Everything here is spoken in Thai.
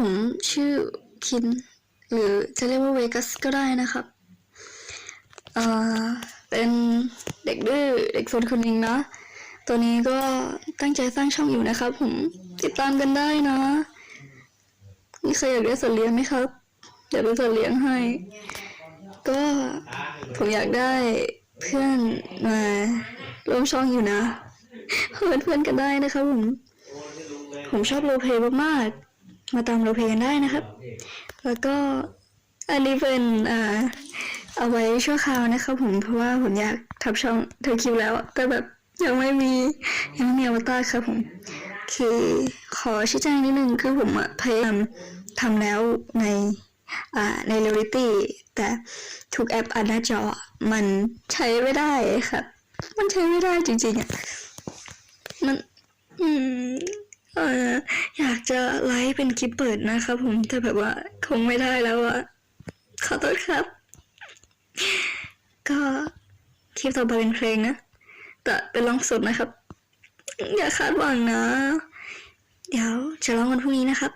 ผมชื่อคิน หรือจะเรียกว่าเวกัสก็ได้นะครับ เอ่อ เป็นเด็กดื้อเด็กสนคนหนึ่งนะ ตัวนี้ก็ตั้งใจสร้างช่องอยู่นะครับผมติดตามกันได้นะ มีใครอยากได้สัตว์เลี้ยงไหมครับ เดี๋ยวเป็นสัตว์เลี้ยงให้ ก็ผมอยากได้เพื่อนมาร่วมช่องอยู่นะเป็นเพื่อนกันได้นะครับผม ผมชอบโรลเพย์มากๆ มาตามโรลเพลย์กันได้นะครับ แล้วก็อันนี้เป็นอ่าเอาไว้ชั่วคราวนะครับผมเพราะว่าผมอยากทำช่องเธอคิวแล้วแต่แบบยังไม่มียังไม่มีอวตารครับผมคือขอชี้แจงนิดนึงคือผมอพยายามทำแล้วในอ่าในเรียลิตี้แต่ทุกแอปอันหน้าจอมันใช้ไม่ได้ครับ มันใช้ไม่ได้จริงๆอะมันอืมากจะไลฟ์เป็นคลิปเปิดนะครับผมแต่แบบว่าคงไม่ได้แล้วอะขอโทษครับ ก็คลิปต่อไปเป็นเพลงนะ แต่เป็นร้องสดนะครับ อย่าคาดหวังนะ เดี๋ยวจะร้องวันพรุ่งนี้นะครับ